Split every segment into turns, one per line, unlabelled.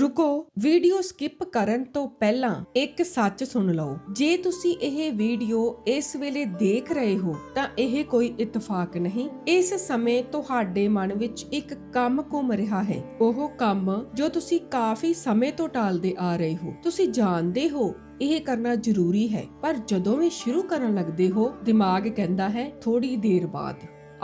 ਰੁਕੋ, video skip ਕਰਨ ਤੋਂ ਪਹਿਲਾਂ ਇੱਕ ਸੱਚ ਸੁਣ ਲਓ। ਜੇ ਤੁਸੀਂ ਇਹ ਵੀਡੀਓ ਇਸ ਵੇਲੇ ਦੇਖ ਰਹੇ ਹੋ, ਤਾਂ ਇਹ ਕੋਈ ਇਤਫਾਕ ਨਹੀਂ। ਇਸ ਸਮੇਂ ਤੁਹਾਡੇ ਮਨ ਵਿੱਚ ਇੱਕ ਕੰਮ ਘੁੰਮ ਰਿਹਾ ਹੈ। ਉਹ ਕੰਮ ਜੋ ਤੁਸੀਂ ਕਾਫੀ ਸਮੇਂ ਤੋਂ ਟਾਲਦੇ ਆ ਰਹੇ ਹੋ। ਤੁਸੀਂ ਜਾਣਦੇ ਹੋ, ਇਹ ਕਰਨਾ ਜ਼ਰੂਰੀ ਹੈ। ਪਰ ਜਦੋਂ ਵੀ ਸ਼ੁਰੂ ਕਰਨ ਲੱਗਦੇ ਹੋ, ਦਿਮਾਗ ਕਹਿੰਦਾ ਹੈ ਥੋੜੀ ਦੇਰ ਬਾਅਦ।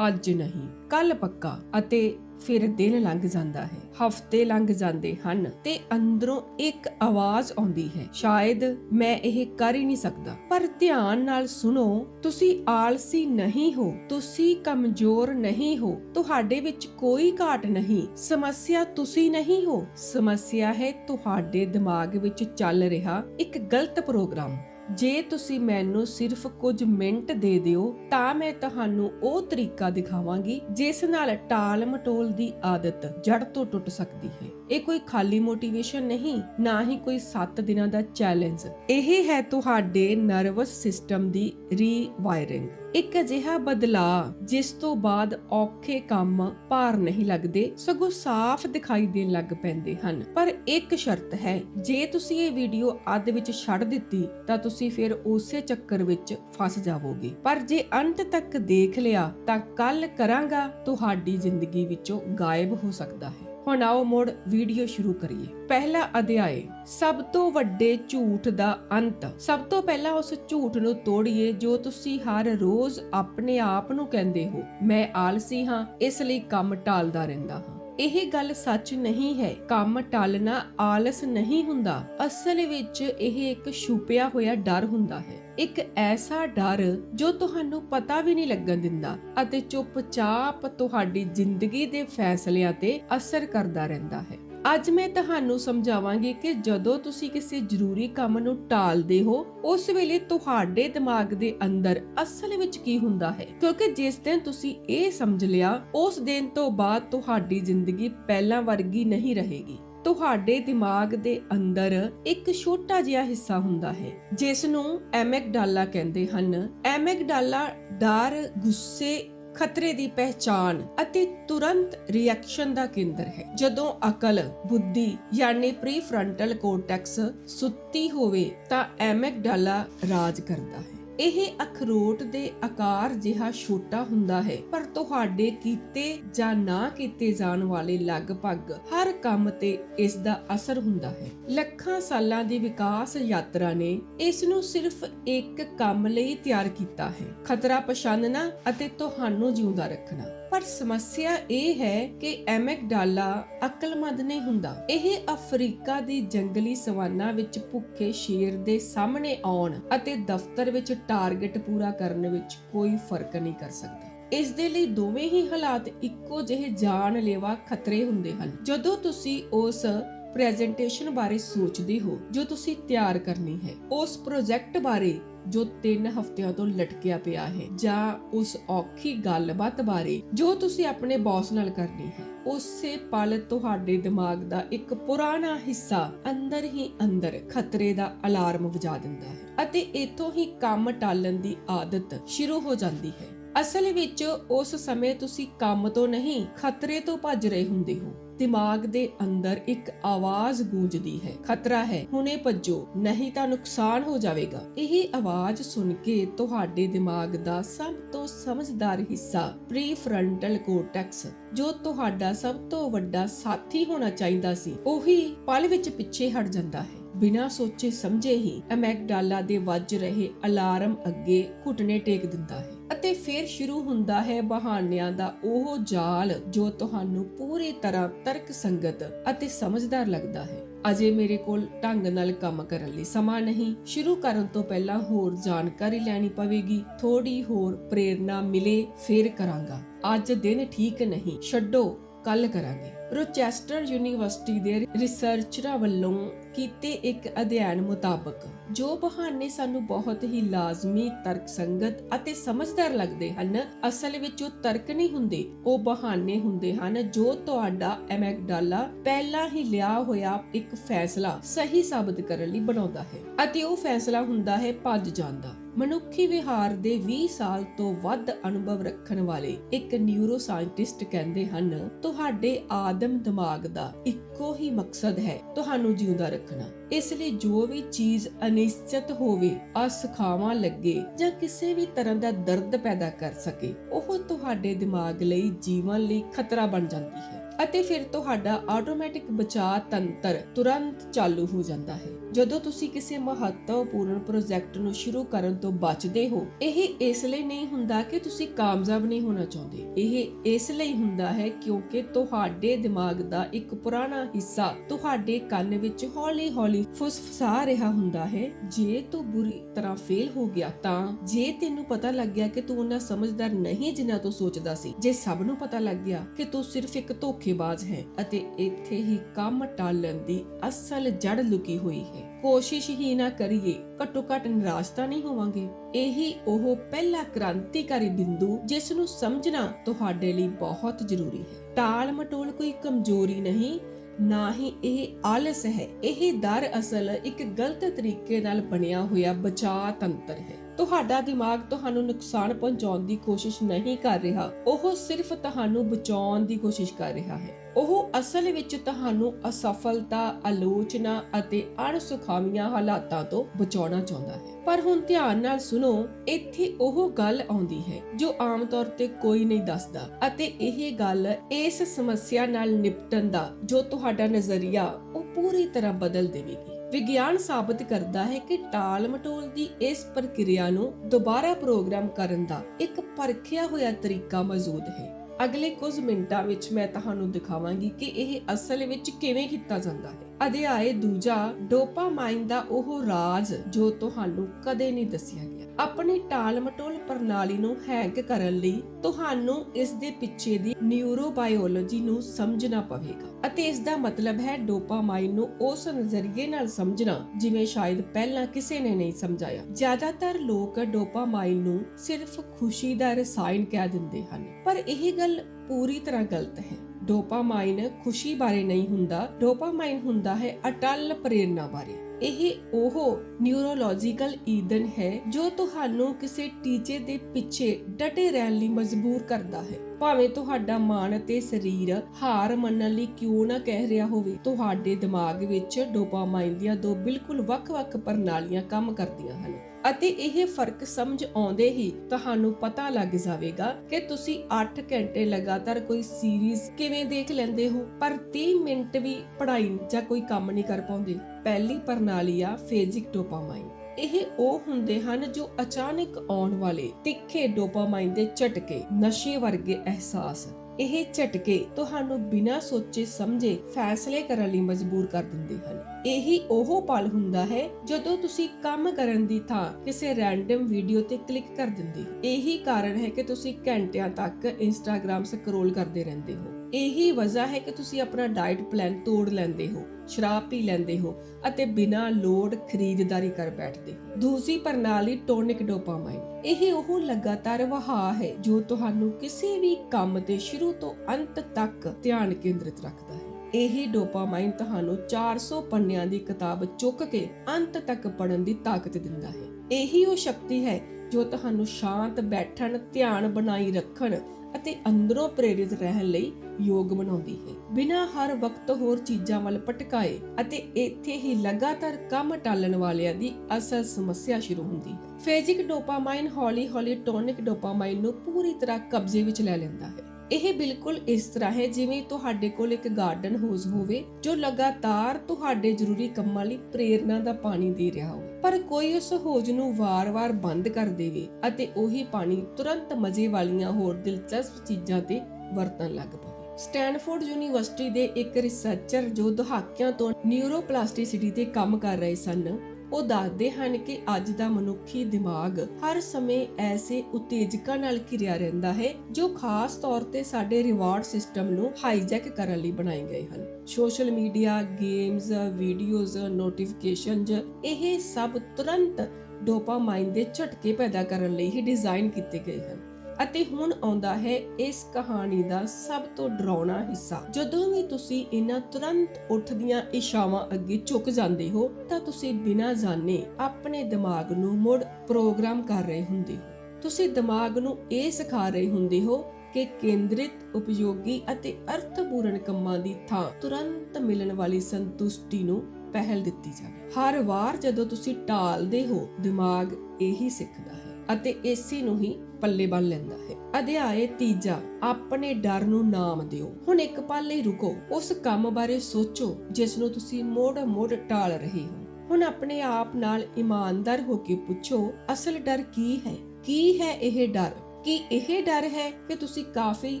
ਅੱਜ ਨਹੀਂ ਕੱਲ ਪੱਕਾ। ਅਤੇ ਫਿਰ ਦਿਨ ਲੰਘ ਜਾਂਦਾ ਹੈ, ਹਫ਼ਤੇ ਲੰਘ ਜਾਂਦੇ ਹਨ ਤੇ ਅੰਦਰੋਂ ਇੱਕ ਆਵਾਜ਼ ਆਉਂਦੀ ਹੈ, ਸ਼ਾਇਦ ਮੈਂ ਇਹ ਕਰ ਹੀ ਨਹੀਂ ਸਕਦਾ। ਪਰ ਧਿਆਨ ਨਾਲ ਸੁਣੋ, ਤੁਸੀਂ ਆਲਸੀ ਨਹੀਂ ਹੋ, ਤੁਸੀਂ ਕਮਜ਼ੋਰ ਨਹੀਂ ਹੋ, ਤੁਹਾਡੇ ਵਿੱਚ ਕੋਈ ਘਾਟ ਨਹੀਂ, ਸਮੱਸਿਆ ਤੁਸੀਂ ਨਹੀਂ ਹੋ। ਸਮੱਸਿਆ ਹੈ ਤੁਹਾਡੇ ਦਿਮਾਗ ਵਿੱਚ ਚੱਲ ਰਿਹਾ ਇੱਕ ਗਲਤ ਪ੍ਰੋਗਰਾਮ। ਜੇ ਤੁਸੀਂ ਮੈਨੂੰ ਸਿਰਫ ਕੁਝ ਮਿੰਟ ਦੇ ਦਿਓ, ਤਾਂ ਮੈਂ ਤੁਹਾਨੂੰ ਉਹ ਤਰੀਕਾ ਦਿਖਾਵਾਂਗੀ ਜਿਸ ਨਾਲ ਟਾਲ ਮਟੋਲ ਦੀ ਆਦਤ ਜੜ ਤੋਂ ਟੁੱਟ ਸਕਦੀ ਹੈ। ਇਹ ਕੋਈ ਖਾਲੀ ਮੋਟੀਵੇਸ਼ਨ ਨਹੀਂ, ਨਾ ਹੀ ਕੋਈ 7 ਦਿਨਾਂ ਦਾ ਚੈਲੰਜ ਇਹ ਹੈ ਤੁਹਾਡੇ ਨਰਵਸ ਸਿਸਟਮ ਦੀ ਰੀਵਾਇਰਿੰਗ ਇੱਕ ਅਜਿਹਾ ਬਦਲਾਅ, ਜਿਸ ਤੋਂ ਬਾਅਦ ਔਖੇ ਕੰਮ ਭਾਰ ਨਹੀਂ ਲੱਗਦੇ, ਸਗੋਂ ਸਾਫ਼ ਦਿਖਾਈ ਦੇਣ ਲੱਗ ਪੈਂਦੇ ਹਨ। ਪਰ ਇੱਕ ਸ਼ਰਤ ਹੈ, ਜੇ ਤੁਸੀਂ ਇਹ ਵੀਡੀਓ ਅੱਧ ਵਿੱਚ ਛੱਡ ਦਿੱਤੀ, ਤਾਂ ਤੁਸੀਂ ਫਿਰ ਉਸੇ ਚੱਕਰ ਵਿੱਚ ਫਸ ਜਾਵੋਗੇ। ਪਰ ਜੇ ਅੰਤ ਤੱਕ ਦੇਖ ਲਿਆ, ਤਾਂ ਕੱਲ ਕਰਾਂਗਾ, ਤੁਹਾਡੀ ਜ਼ਿੰਦਗੀ ਵਿੱਚੋਂ ਗਾਇਬ ਹੋ ਸਕਦਾ ਹੈ। ਹੁਣ ਆਓ ਮੋੜ ਵੀਡੀਓ ਸ਼ੁਰੂ ਕਰੀਏ। ਪਹਿਲਾ ਅਧਿਆਇ ਸਭ ਤੋਂ ਵੱਡੇ ਝੂਠ ਦਾ ਅੰਤ। ਸਭ ਤੋਂ ਪਹਿਲਾਂ ਉਸ ਝੂਠ ਨੂੰ ਤੋੜੀਏ ਜੋ ਤੁਸੀਂ ਹਰ ਰੋਜ਼ ਆਪਣੇ ਆਪ ਨੂੰ ਕਹਿੰਦੇ ਹੋ। ਮੈਂ ਆਲਸੀ ਹਾਂ, ਇਸ ਲਈ ਕੰਮ ਟਾਲਦਾ ਰਹਿੰਦਾ ਹਾਂ। ਇਹ ਗੱਲ ਸੱਚ ਨਹੀਂ ਹੈ, ਕੰਮ ਟਾਲਣਾ ਆਲਸ ਨਹੀਂ ਹੁੰਦਾ। ਅਸਲ ਵਿੱਚ ਇਹ ਇੱਕ ਛੁਪਿਆ ਹੋਇਆ ਡਰ ਹੁੰਦਾ ਹੈ। ਇੱਕ ਐਸਾ ਡਰ ਜੋ ਤੁਹਾਨੂੰ ਪਤਾ ਵੀ ਨਹੀਂ ਲੱਗਣ ਦਿੰਦਾ ਅਤੇ ਚੁੱਪਚਾਪ ਤੁਹਾਡੀ ਜ਼ਿੰਦਗੀ ਦੇ ਫੈਸਲਿਆਂ ਤੇ ਅਸਰ ਕਰਦਾ ਰਹਿੰਦਾ ਹੈ। ਅੱਜ ਮੈਂ ਤੁਹਾਨੂੰ ਸਮਝਾਵਾਂਗੀ ਕਿ ਜਦੋਂ ਤੁਸੀਂ ਕਿਸੇ ਜ਼ਰੂਰੀ ਕੰਮ ਨੂੰ ਟਾਲਦੇ ਹੋ, ਉਸ ਵੇਲੇ ਤੁਹਾਡੇ ਦਿਮਾਗ ਦੇ ਅੰਦਰ ਅਸਲ ਵਿੱਚ ਕੀ ਹੁੰਦਾ ਹੈ? ਕਿਉਂਕਿ ਜਿਸ ਦਿਨ ਤੁਸੀਂ ਇਹ ਸਮਝ ਲਿਆ, ਉਸ ਦਿਨ ਤੋਂ ਬਾਅਦ ਤੁਹਾਡੀ ਜ਼ਿੰਦਗੀ ਪਹਿਲਾਂ ਵਰਗੀ ਨਹੀਂ ਰਹੇਗੀ। ਤੁਹਾਡੇ ਦਿਮਾਗ ਦੇ ਅੰਦਰ ਇੱਕ ਛੋਟਾ ਜਿਹਾ ਹਿੱਸਾ ਹੁੰਦਾ ਹੈ ਜਿਸ ਨੂੰ ਐਮੈਗਡਾਲਾ ਕਹਿੰਦੇ ਹਨ। ਐਮੈਗਡਾਲਾ ਡਰ, ਗੁੱਸੇ, ਖਤਰੇ ਦੀ ਪਹਿਚਾਨ ਅਤੇ ਤੁਰੰਤ ਰਿਐਕਸ਼ਨ ਦਾ ਕੇਂਦਰ ਹੈ। ਜਦੋਂ ਅਕਲ, ਬੁੱਧੀ ਯਾਨੀ ਪ੍ਰੀਫਰੰਟਲ ਕੋਰਟੈਕਸ ਸੁੱਤੀ ਹੋਵੇ ਤਾਂ ਐਮੈਗਡਾਲਾ ਰਾਜ ਕਰਦਾ ਹੈ। ਇਹ ਅਖਰੋਟ ਦੇ ਆਕਾਰ ਜਿਹਾ ਛੋਟਾ ਹੁੰਦਾ ਹੈ, ਪਰ ਤੁਹਾਡੇ ਕੀਤੇ ਜਾਂ ਨਾ ਕੀਤੇ ਜਾਣ ਵਾਲੇ ਲਗਭਗ ਹਰ ਕੰਮ ਤੇ ਇਸ ਦਾ ਅਸਰ ਹੁੰਦਾ ਹੈ। ਲੱਖਾਂ ਸਾਲਾਂ ਦੀ ਵਿਕਾਸ ਯਾਤਰਾ ਨੇ ਇਸ ਨੂੰ ਸਿਰਫ ਇੱਕ ਕੰਮ ਲਈ ਤਿਆਰ ਕੀਤਾ ਹੈ, ਖਤਰਾ ਪਛਾਣਨਾ ਅਤੇ ਤੁਹਾਨੂੰ ਜਿਉਂਦਾ ਰੱਖਣਾ। ਪਰ ਸਮੱਸਿਆ ਇਹ ਹੈ ਕਿ ਐਮੈਗਡਾਲਾ ਅਕਲਮੰਦ ਨਹੀਂ ਹੁੰਦਾ। ਇਹ ਅਫਰੀਕਾ ਦੀ ਜੰਗਲੀ ਸਵਾਨਾ ਵਿੱਚ ਭੁੱਖੇ ਸ਼ੇਰ ਦੇ ਸਾਹਮਣੇ ਆਉਣ ਅਤੇ ਦਫ਼ਤਰ ਵਿੱਚ ਟਾਰਗੇਟ ਪੂਰਾ ਕਰਨ ਵਿੱਚ ਕੋਈ ਫ਼ਰਕ ਨਹੀਂ ਕਰ ਸਕਦਾ। ਇਸ ਦੇ ਲਈ ਦੋਵੇਂ ਹੀ ਹਾਲਾਤ ਇੱਕੋ ਜਿਹੇ ਜਾਨਲੇਵਾ ਖਤਰੇ ਹੁੰਦੇ ਹਨ। ਜਦੋਂ ਤੁਸੀਂ ਉਸ ਪ੍ਰੈਜੈਂਟੇਸ਼ਨ ਬਾਰੇ ਸੋਚਦੇ ਹੋ ਜੋ ਤੁਸੀਂ ਤਿਆਰ ਕਰਨੀ ਹੈ, ਉਸ ਪ੍ਰੋਜੈਕਟ ਬਾਰੇ ਜੋ 3 ਹਫ਼ਤਿਆਂ ਤੋਂ ਲਟਕਿਆ ਪਿਆ ਹੈ ਜਾਂ ਉਸ ਔਖੀ ਗੱਲਬਾਤ ਬਾਰੇ ਜੋ ਤੁਸੀਂ ਆਪਣੇ ਬੌਸ ਨਾਲ ਕਰਨੀ ਹੈ, ਉਸੇ ਪਲ ਤੁਹਾਡੇ ਦਿਮਾਗ ਦਾ ਇੱਕ ਪੁਰਾਣਾ ਹਿੱਸਾ ਅੰਦਰ ਹੀ ਅੰਦਰ ਖਤਰੇ ਦਾ ਅਲਾਰਮ ਵਜਾ ਦਿੰਦਾ ਹੈ ਅਤੇ ਇਥੋਂ ਹੀ ਕੰਮ ਟਾਲਣ ਦੀ ਆਦਤ ਸ਼ੁਰੂ ਹੋ ਜਾਂਦੀ ਹੈ। ਅਸਲ ਵਿੱਚ ਉਸ ਸਮੇਂ ਤੁਸੀਂ ਕੰਮ ਤੋਂ ਨਹੀਂ, ਖਤਰੇ ਤੋਂ ਭੱਜ ਰਹੇ ਹੁੰਦੇ ਹੋ। ਦਿਮਾਗ ਦੇ ਅੰਦਰ ਇੱਕ ਆਵਾਜ਼ ਗੂੰਜਦੀ ਹੈ। ਖਤਰਾ ਹੈ, ਹੁਣੇ ਭੱਜੋ, ਨਹੀਂ ਤਾਂ ਨੁਕਸਾਨ ਹੋ ਜਾਵੇਗਾ। ਇਹ ਆਵਾਜ਼ ਸੁਣ ਕੇ ਤੁਹਾਡੇ ਦਿਮਾਗ ਦਾ ਸਭ ਤੋਂ ਸਮਝਦਾਰ ਹਿੱਸਾ ਪ੍ਰੀਫਰੰਟਲ ਕੋਰਟੈਕਸ, ਜੋ ਤੁਹਾਡਾ ਸਭ ਤੋਂ ਵੱਡਾ ਸਾਥੀ ਹੋਣਾ ਚਾਹੀਦਾ ਸੀ, ਉਹੀ ਪਲ ਵਿੱਚ ਪਿੱਛੇ ਹਟ ਜਾਂਦਾ ਹੈ। ਬਿਨਾਂ ਸੋਚੇ ਸਮਝੇ ਹੀ ਅਮੈਗਡਾਲਾ ਦੇ ਵੱਜ ਰਹੇ ਅਲਾਰਮ ਅੱਗੇ ਘੁਟਨੇ ਟੇਕ ਦਿੰਦਾ ਹੈ। ਅਤੇ ਫਿਰ ਸ਼ੁਰੂ ਹੁੰਦਾ ਹੈ ਬਹਾਨਿਆਂ ਦਾ ਉਹ ਜਾਲ ਜੋ ਤੁਹਾਨੂੰ ਪੂਰੀ ਤਰ੍ਹਾਂ ਤਰਕ ਸੰਗਤ ਅਤੇ ਸਮਝਦਾਰ ਲੱਗਦਾ ਹੈ। ਅਜੇ ਮੇਰੇ ਕੋਲ ਢੰਗ ਨਾਲ ਕੰਮ ਕਰਨ ਲਈ ਸਮਾਂ ਨਹੀਂ। ਸ਼ੁਰੂ ਕਰਨ ਤੋਂ ਪਹਿਲਾਂ ਹੋਰ ਜਾਣਕਾਰੀ ਲੈਣੀ ਪਵੇਗੀ। ਥੋੜੀ ਹੋਰ ਪ੍ਰੇਰਣਾ ਮਿਲੇ, ਫਿਰ ਕਰਾਂਗਾ। ਅੱਜ ਦਿਨ ਠੀਕ ਨਹੀਂ, ਛੱਡੋ ਕੱਲ ਕਰਾਂਗੇ। ਰੋਚੈਸਟਰ ਯੂਨੀਵਰਸਿਟੀ ਦੇ ਰਿਸਰਚਰਾਂ ਵੱਲੋਂ ਕੀਤੇ ਇੱਕ ਅਧਿਐਨ ਮੁਤਾਬਕ, ਜੋ ਬਹਾਨੇ ਸਾਨੂੰ ਬਹੁਤ ਹੀ ਲਾਜ਼ਮੀ ਤਰਕਸੰਗਤ ਅਤੇ ਸਮਝਦਾਰ ਲੱਗਦੇ ਹਨ, ਅਸਲ ਵਿੱਚ ਉਹ ਤਰਕ ਨਹੀਂ ਹੁੰਦੇ, ਉਹ ਬਹਾਨੇ ਹੁੰਦੇ ਹਨ ਜੋ ਤੁਹਾਡਾ ਐਮੈਗਡਾਲਾ ਪਹਿਲਾਂ ਹੀ ਲਿਆ ਹੋਇਆ ਇੱਕ ਫੈਸਲਾ ਸਹੀ ਸਾਬਤ ਕਰਨ ਲਈ ਬਣਾਉਂਦਾ ਹੈ ਅਤੇ ਉਹ ਫੈਸਲਾ ਹੁੰਦਾ ਹੈ ਭੱਜ ਜਾਣ ਦਾ। ਮਨੁੱਖੀ ਵਿਹਾਰ ਦੇ 20 ਸਾਲ ਤੋਂ ਵੱਧ ਅਨੁਭਵ ਰੱਖਣ ਵਾਲੇ ਇੱਕ ਨਿਊਰੋ ਸਾਇੰਟਿਸਟ ਕਹਿੰਦੇ ਹਨ, ਤੁਹਾਡੇ ਆਦਮ ਦਿਮਾਗ ਦਾ ਇੱਕੋ ਹੀ ਮਕਸਦ ਹੈ, ਤੁਹਾਨੂੰ ਜਿਉਂਦਾ ਰੱਖਣਾ। ਇਸ ਲਈ ਜੋ ਵੀ ਚੀਜ਼ ਅਨਿਸ਼ਚਿਤ ਹੋਵੇ ਅਸਖਾਵਾਂ ਲੱਗੇ ਜਾਂ ਕਿਸੇ ਵੀ ਤਰ੍ਹਾਂ ਦਾ ਦਰਦ ਪੈਦਾ ਕਰ ਸਕੇ, ਉਹ ਤੁਹਾਡੇ ਦਿਮਾਗ ਲਈ ਜੀਵਨ ਲਈ ਖਤਰਾ ਬਣ ਜਾਂਦੀ ਹੈ। ਅਤੇ ਫਿਰ ਤੁਹਾਡਾ ਆਟੋਮੈਟਿਕ ਬਚਾਅ ਤੰਤਰ ਤੁਰੰਤ ਚਾਲੂ ਹੋ ਜਾਂਦਾ ਹੈ। ਜਦੋਂ ਤੁਸੀਂ ਕਿਸੇ ਮਹੱਤਵਪੂਰਨ ਪ੍ਰੋਜੈਕਟ ਨੂੰ ਸ਼ੁਰੂ ਕਰਨ ਤੋਂ ਬਚਦੇ ਹੋ, ਇਹ ਇਸ ਲਈ ਨਹੀਂ ਹੁੰਦਾ ਕਿ ਤੁਸੀਂ ਕਾਮਯਾਬ ਨਹੀਂ ਹੋਣਾ ਚਾਹੁੰਦੇ। ਇਹ ਇਸ ਲਈ ਹੁੰਦਾ ਹੈ ਕਿਉਂਕਿ ਤੁਹਾਡੇ ਦਿਮਾਗ ਦਾ ਇੱਕ ਪੁਰਾਣਾ ਹਿੱਸਾ ਤੁਹਾਡੇ ਕੰਨ ਵਿੱਚ ਹੌਲੀ-ਹੌਲੀ ਫੁਸਫਸਾ ਰਿਹਾ ਹੁੰਦਾ ਹੈ। ਜੇ ਤੂੰ ਬੁਰੀ ਤਰ੍ਹਾਂ ਫੇਲ ਹੋ ਗਿਆ ਤਾਂ ਜੇ ਤੈਨੂੰ ਪਤਾ ਲੱਗ ਗਿਆ ਕਿ ਤੂੰ ਉਹਨਾਂ ਸਮਝਦਾਰ ਨਹੀਂ ਜਿੰਨਾ ਤੂੰ ਸੋਚਦਾ ਸੀ, ਜੇ ਸਭ ਨੂੰ ਪਤਾ ਲੱਗ ਗਿਆ ਕਿ ਤੂੰ ਸਿਰਫ ਇੱਕ ਧੋਖੇ ਧੋਖੇਬਾਜ਼ ਹੈ ਅਤੇ ਇੱਥੇ ਹੀ ਕੰਮ ਟਾਲਣ ਦੀ ਅਸਲ ਜੜ ਲੁਕੀ ਹੋਈ ਹੈ। ਕੋਸ਼ਿਸ਼ ਹੀ ਨਾ ਕਰੀਏ ਘੱਟੋ ਘੱਟ ਨਿਰਾਸ਼ ਨਹੀਂ ਹੋਵਾਂਗੇ। ਇਹੀ ਉਹ ਪਹਿਲਾ ਕ੍ਰਾਂਤੀਕਾਰੀ ਬਿੰਦੂ ਜਿਸ ਨੂੰ ਸਮਝਣਾ ਤੁਹਾਡੇ ਲਈ ਬਹੁਤ ਜ਼ਰੂਰੀ ਹੈ। ਟਾਲ ਮਟੋਲ ਕੋਈ ਕਮਜ਼ੋਰੀ ਨਹੀਂ, ਨਾ ਹੀ ਇਹ ਆਲਸ ਹੈ। ਇਹ ਦਰ ਅਸਲ ਇੱਕ ਗਲਤ ਤਰੀਕੇ ਨਾਲ ਬਣਿਆ ਹੋਇਆ ਬਚਾਅ ਤੰਤਰ ਹੈ। ਤੁਹਾਡਾ ਦਿਮਾਗ ਤੁਹਾਨੂੰ ਨੁਕਸਾਨ ਪਹੁੰਚਾਉਣ ਦੀ ਕੋਸ਼ਿਸ਼ ਨਹੀਂ ਕਰ ਰਿਹਾ। ਉਹ ਸਿਰਫ ਤੁਹਾਨੂੰ ਬਚਾਉਣ ਦੀ ਕੋਸ਼ਿਸ਼ ਕਰ ਰਿਹਾ ਹੈ। ਉਹ ਅਸਲ ਵਿੱਚ ਤੁਹਾਨੂੰ ਅਸਫਲਤਾ, ਆਲੋਚਨਾ ਅਤੇ ਅਣਸੁਖਾਵੀਆਂ ਹਾਲਾਤਾਂ ਤੋਂ ਬਚਾਉਣਾ ਚਾਹੁੰਦਾ ਹੈ। ਪਰ ਹੁਣ ਧਿਆਨ ਨਾਲ ਸੁਣੋ, ਇੱਥੇ ਉਹ ਗੱਲ ਆਉਂਦੀ ਹੈ ਜੋ ਆਮ ਤੌਰ ਤੇ ਕੋਈ ਨਹੀਂ ਦੱਸਦਾ ਅਤੇ ਇਹ ਗੱਲ ਇਸ ਸਮੱਸਿਆ ਨਾਲ ਨਿਪਟਣ ਦਾ ਜੋ ਤੁਹਾਡਾ ਨਜ਼ਰੀਆ ਉਹ ਪੂਰੀ ਤਰ੍ਹਾਂ ਬਦਲ ਦੇਵੇਗੀ। ਵਿਗਿਆਨ ਸਾਬਤ ਕਰਦਾ ਹੈ ਕਿ ਟਾਲ ਮਟੋਲ ਦੀ ਇਸ ਪ੍ਰਕਿਰਿਆ ਨੂੰ ਦੁਬਾਰਾ ਪ੍ਰੋਗਰਾਮ ਕਰਨ ਦਾ ਇੱਕ ਪਰਖਿਆ ਹੋਇਆ ਤਰੀਕਾ ਮੌਜੂਦ ਹੈ। ਅਗਲੇ ਕੁਝ ਮਿੰਟਾਂ ਵਿੱਚ ਮੈਂ ਤੁਹਾਨੂੰ ਦਿਖਾਵਾਂਗੀ ਕਿ ਇਹ ਅਸਲ ਵਿੱਚ ਕਿਵੇਂ ਕੀਤਾ ਜਾਂਦਾ ਹੈ। ਅਧਿਆਏ ਦੂਜਾ, ਡੋਪਾਮਾਈਨ ਦਾ ਉਹ ਰਾਜ਼ ਜੋ ਤੁਹਾਨੂੰ ਕਦੇ ਨਹੀਂ ਦੱਸਿਆ ਗਿਆ। ਆਪਣੀ ਟਾਲ-ਮਟੋਲ ਪ੍ਰਣਾਲੀ ਨੂੰ ਹੈਕ ਕਰਨ ਲਈ ਤੁਹਾਨੂੰ ਇਸ ਦੇ ਪਿੱਛੇ ਦੀ ਨਿਊਰੋਬਾਇਓਲੋਜੀ ਨੂੰ ਸਮਝਣਾ ਪਵੇਗਾ। ਅਤੇ ਇਸ ਦਾ ਮਤਲਬ ਹੈ ਡੋਪਾਮਾਈਨ ਨੂੰ ਉਸ ਨਜ਼ਰੀਏ ਨਾਲ ਸਮਝਣਾ, ਜਿਵੇਂ ਸ਼ਾਇਦ ਪਹਿਲਾਂ ਕਿਸੇ ਨੇ ਨਹੀਂ ਸਮਝਾਇਆ। ਜ਼ਿਆਦਾਤਰ ਲੋਕ ਡੋਪਾਮਾਈਨ ਨੂੰ ਸਿਰਫ ਖੁਸ਼ੀ ਦਾ ਰਸਾਇਣ ਕਹਿ ਦਿੰਦੇ ਹਨ। ਪਰ ਇਹ ਗੱਲ ਪੂਰੀ ਤਰ੍ਹਾਂ ਗਲਤ ਹੈ। ਡੋਪਾਮਾਈਨ ਖੁਸ਼ੀ ਬਾਰੇ ਨਹੀਂ ਹੁੰਦਾ। ਡੋਪਾਮਾਈਨ ਹੁੰਦਾ ਹੈ ਅਟਲ ਪ੍ਰੇਰਣਾ ਬਾਰੇ। ਇਹ ਉਹ ਨਿਊਰੋਲੋਜੀਕਲ ਈਂਧਨ ਹੈ ਜੋ ਤੁਹਾਨੂੰ ਕਿਸੇ ਟੀਚੇ ਦੇ ਪਿੱਛੇ ਡਟੇ ਰਹਿਣ ਲਈ ਮਜਬੂਰ ਕਰਦਾ ਹੈ। ਭਾਵੇਂ ਤੁਹਾਡਾ ਮਨ ਅਤੇ ਸਰੀਰ ਹਾਰ ਮੰਨਣ ਲਈ ਕਿਉਂ ਨਾ ਕਹਿ ਰਿਹਾ ਹੋਵੇ, ਤੁਹਾਡੇ ਦਿਮਾਗ ਵਿੱਚ ਡੋਪਾਮਾਈਨ ਦੀਆਂ ਦੋ ਬਿਲਕੁਲ ਵੱਖ-ਵੱਖ ਪ੍ਰਣਾਲੀਆਂ ਕੰਮ ਕਰਦੀਆਂ ਹਨ। ਅਤੇ ਇਹ ਫ਼ਰਕ ਸਮਝ ਆਉਂਦੇ ਹੀ ਤੁਹਾਨੂੰ ਪਤਾ ਲੱਗ ਜਾਵੇਗਾ ਕਿ ਤੁਸੀਂ 8 ਘੰਟੇ ਲਗਾਤਾਰ ਕੋਈ ਸੀਰੀਜ਼ ਕਿਵੇਂ ਦੇਖ ਲੈਂਦੇ ਹੋ, ਪਰ 30 ਮਿੰਟ ਵੀ ਪੜ੍ਹਾਈ ਜਾਂ ਕੋਈ ਕੰਮ ਨਹੀਂ ਕਰ ਪਾਉਂਦੇ। ਪਹਿਲੀ ਪ੍ਰਣਾਲੀ ਆ ਫੇਜ਼ਿਕ ਡੋਪਾਮਾਈਨ। ਇਹ ਉਹ ਹੁੰਦੇ ਹਨ ਜੋ ਅਚਾਨਕ ਆਉਣ ਵਾਲੇ ਤਿੱਖੇ ਡੋਪਾਮਾਈਨ ਦੇ ਝਟਕੇ, ਨਸ਼ੇ ਵਰਗੇ ਅਹਿਸਾਸ। ਇਹ ਝਟਕੇ ਤੁਹਾਨੂੰ ਬਿਨਾਂ ਸੋਚੇ ਸਮਝੇ ਫੈਸਲੇ ਕਰਨ ਲਈ ਮਜਬੂਰ ਕਰ ਦਿੰਦੇ ਹਨ। ਇਹੀ ਉਹ ਪਲ ਹੁੰਦਾ ਹੈ ਜਦੋਂ ਤੁਸੀਂ ਕੰਮ ਕਰਨ ਦੀ ਥਾਂ ਕਿਸੇ ਰੈਂਡਮ ਵੀਡੀਓ ਤੇ ਕਲਿੱਕ ਕਰ ਦਿੰਦੇ ਹੋ। ਇਹੀ ਕਾਰਨ ਹੈ ਕਿ ਤੁਸੀਂ ਘੰਟਿਆਂ ਤੱਕ ਇੰਸਟਾਗ੍ਰam ਸਕਰੋਲ ਕਰਦੇ ਰਹਿੰਦੇ ਹੋ। ਇਹੀ ਵਜ੍ਹਾ ਹੈ ਕਿ ਤੁਸੀਂ ਆਪਣਾ ਡਾਈਟ ਪਲਾਨ ਤੋੜ ਲੈਂਦੇ ਹੋ, ਸ਼ਰਾਬ ਪੀ ਲੈਂਦੇ ਹੋ ਅਤੇ ਬਿਨਾਂ ਲੋੜ ਖਰੀਦਦਾਰੀ ਕਰ ਬੈਠਦੇ ਹੋ। ਦੂਸਰੀ ਪ੍ਰਣਾਲੀ ਟੋਨਿਕ ਡੋਪਾਮਾਈਨ ਇਹ ਉਹ ਲਗਾਤਾਰ ਵਹਾਅ ਹੈ ਜੋ ਤੁਹਾਨੂੰ ਕਿਸੇ ਵੀ ਕੰਮ ਤੇ ਸ਼ੁਰੂ ਤੋਂ ਅੰਤ ਤੱਕ ਧਿਆਨ ਕੇਂਦਰਿਤ ਰੱਖਦਾ ਹੈ। ਇਹੀ ਡੋਪਾਮਾਈਨ ਤੁਹਾਨੂੰ 400 ਪੰਨਿਆਂ ਦੀ ਕਿਤਾਬ ਚੁੱਕ ਕੇ ਅੰਤ ਤੱਕ ਪੜਨ ਦੀ ਤਾਕਤ ਦਿੰਦਾ ਹੈ। ਇਹੀ ਉਹ ਸ਼ਕਤੀ ਹੈ ਜੋ ਤੁਹਾਨੂੰ ਸ਼ਾਂਤ ਬੈਠਣ, ਧਿਆਨ ਬਣਾਈ ਰੱਖਣ ਅਤੇ ਅੰਦਰੋਂ ਪ੍ਰੇਰਿਤ ਰਹਿਣ ਲਈ ਯੋਗ ਬਣਾਉਂਦੀ ਹੈ। ਬਿਨਾਂ ਹਰ ਵਕਤ ਹੋਰ ਚੀਜ਼ਾਂ ਵੱਲ ਭਟਕਾਏ ਅਤੇ ਇੱਥੇ ਹੀ ਲਗਾਤਾਰ ਕੰਮ ਟਾਲਣ ਵਾਲਿਆਂ ਦੀ ਅਸਲ ਸਮੱਸਿਆ ਸ਼ੁਰੂ ਹੁੰਦੀ ਹੈ। ਫੇਜ਼ਿਕ ਡੋਪਾਮਾਈਨ ਹੌਲੀ-ਹੌਲੀ ਟੋਨਿਕ ਡੋਪਾਮਾਈਨ ਨੂੰ ਪੂਰੀ ਤਰ੍ਹਾਂ ਕਬਜ਼ੇ ਵਿੱਚ ਲੈ ਲੈਂਦਾ ਹੈ। ਇਹ ਬਿਲਕੁਲ ਇਸ ਤਰ੍ਹਾਂ ਹੈ ਜਿਵੇਂ ਤੁਹਾਡੇ ਕੋਲ ਇੱਕ ਗਾਰਡਨ ਹੋਜ਼ ਹੋਵੇ, ਜੋ ਲਗਾਤਾਰ ਤੁਹਾਡੇ ਜ਼ਰੂਰੀ ਕੰਮਾਂ ਲਈ ਪ੍ਰੇਰਣਾ ਦਾ ਪਾਣੀ ਦੇ ਰਿਹਾ ਹੋਵੇ। ਪਰ ਕੋਈ ਉਸ ਹੋਜ਼ ਨੂੰ ਵਾਰ-ਵਾਰ ਬੰਦ ਕਰ ਦੇਵੇ ਅਤੇ ਉਹੀ ਪਾਣੀ ਤੁਰੰਤ ਮਜ਼ੇ ਵਾਲੀਆਂ ਹੋਰ ਦਿਲਚਸਪ ਚੀਜ਼ਾਂ ਤੇ ਵਰਤਣ ਲੱਗ ਪਵੇ। ਸਟੈਨਫੋਰਡ ਯੂਨੀਵਰਸਿਟੀ ਦੇ ਇੱਕ ਰਿਸਰਚਰ ਜੋ ਦਹਾਕਿਆਂ ਤੋਂ ਨਿਊਰੋਪਲਾਸਟਿਸਿਟੀ ਤੇ ਕੰਮ ਕਰ ਰਹੇ ਸਨ ਉਹ ਦੱਸਦੇ ਹਨ ਕਿ ਅੱਜ ਦਾ ਮਨੁੱਖੀ ਦਿਮਾਗ ਹਰ ਸਮੇਂ ਐਸੇ ਉਤੇਜਕਾਂ ਨਾਲ ਘਿਰਿਆ ਰਹਿੰਦਾ ਹੈ, ਜੋ ਖਾਸ ਤੌਰ ਤੇ ਸਾਡੇ ਰਿਵਾਰਡ ਸਿਸਟਮ ਨੂੰ ਹਾਈਜੈਕ ਕਰਨ ਲਈ ਬਣਾਏ ਗਏ ਹਨ। Social media games videos notifications ਇਹ ਸਭ ਤੁਰੰਤ ਡੋਪਾਮਾਈਨ ਦੇ ਝਟਕੇ ਪੈਦਾ ਕਰਨ ਲਈ ਹੀ ਡਿਜ਼ਾਈਨ ਕੀਤੇ ਗਏ ਹਨ। ਅਤੇ ਹੁਣ ਆਉਂਦਾ ਹੈ ਇਸ ਕਹਾਣੀ ਦਾ ਸਭ ਤੋਂ ਡਰਾਉਣਾ ਹਿੱਸਾ। ਜਦੋਂ ਵੀ ਤੁਸੀਂ ਇਹਨਾਂ ਤੁਰੰਤ ਉੱਠਦੀਆਂ ਇਸ਼ਾਵਾਂ ਅੱਗੇ ਝੁਕ ਜਾਂਦੇ ਹੋ, ਤਾਂ ਤੁਸੀਂ ਬਿਨਾਂ ਜਾਣੇ ਆਪਣੇ ਦਿਮਾਗ ਨੂੰ ਮੁੜ ਪ੍ਰੋਗਰਾਮ ਕਰ ਰਹੇ ਹੁੰਦੇ ਹੋ। ਤੁਸੀਂ ਦਿਮਾਗ ਨੂੰ ਇਹ ਸਿਖਾ ਰਹੇ ਹੁੰਦੇ ਹੋ ਕਿ ਕੇਂਦਰਿਤ, ਉਪਯੋਗੀ ਅਤੇ ਅਰਥਪੂਰਨ ਕੰਮਾਂ ਦੀ ਥਾਂ ਤੁਰੰਤ ਮਿਲਣ ਵਾਲੀ ਸੰਤੁਸ਼ਟੀ ਨੂੰ ਪਹਿਲ ਦਿੱਤੀ ਜਾਵੇ। ਹਰ ਵਾਰ ਜਦੋਂ ਤੁਸੀਂ ਟਾਲਦੇ ਹੋ, ਦਿਮਾਗ ਇਹੀ ਸਿੱਖਦਾ ਹੈ ਅਤੇ ਇਸੇ ਨੂੰ ਹੀ ਪੱਲੇ ਬੰਨ ਲੈਂਦਾ ਹੈ। ਅਧਿਆਏ ਤੀਜਾ, ਆਪਣੇ ਡਰ ਨੂੰ ਨਾਮ ਦਿਓ। ਹੁਣ ਇੱਕ ਪਲ ਲਈ ਰੁਕੋ। ਉਸ ਕੰਮ ਬਾਰੇ ਸੋਚੋ, ਜਿਸ ਨੂੰ ਤੁਸੀਂ ਮੋੜ-ਮੋੜ ਟਾਲ ਰਹੇ ਹੋ। ਹੁਣ ਆਪਣੇ ਆਪ ਨਾਲ ਇਮਾਨਦਾਰ ਹੋ ਕੇ ਪੁੱਛੋ, ਅਸਲ ਡਰ ਕੀ ਹੈ? ਕੀ ਹੈ ਇਹ ਡਰ? ਕੀ ਇਹ ਡਰ ਹੈ ਕਿ ਤੁਸੀਂ ਕਾਫੀ